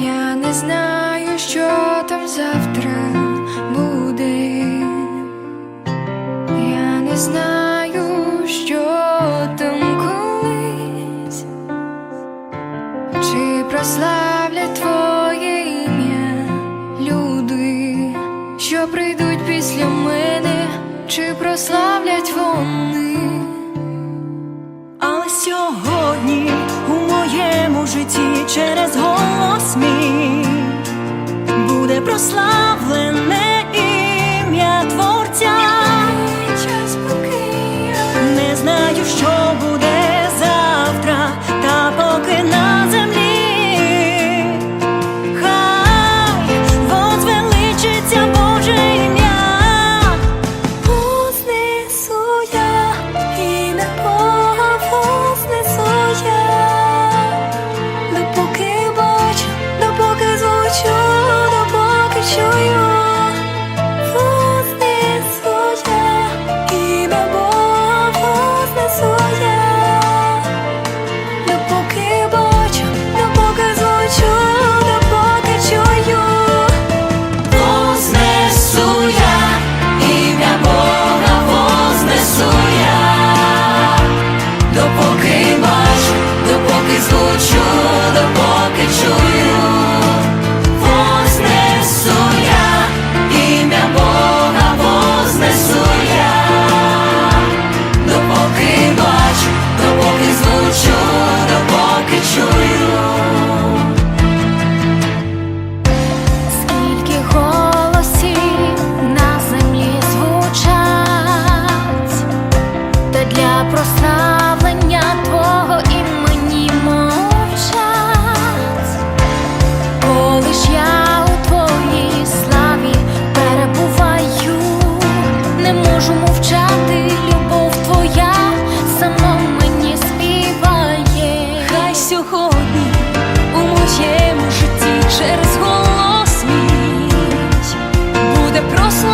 Я не знаю, що там завтра буде. Я не знаю, що там колись, чи прославлять твоє ім'я люди, що прийдуть після мене, чи прославлять вони. Але сьогодні у моєму житті через прославлене ім'я Творця. Не знаю, що буде. блискучу допомогу. мовчати, любов твоя, само мені співає, хай сьогодні у моєму житті через голос мій буде просто.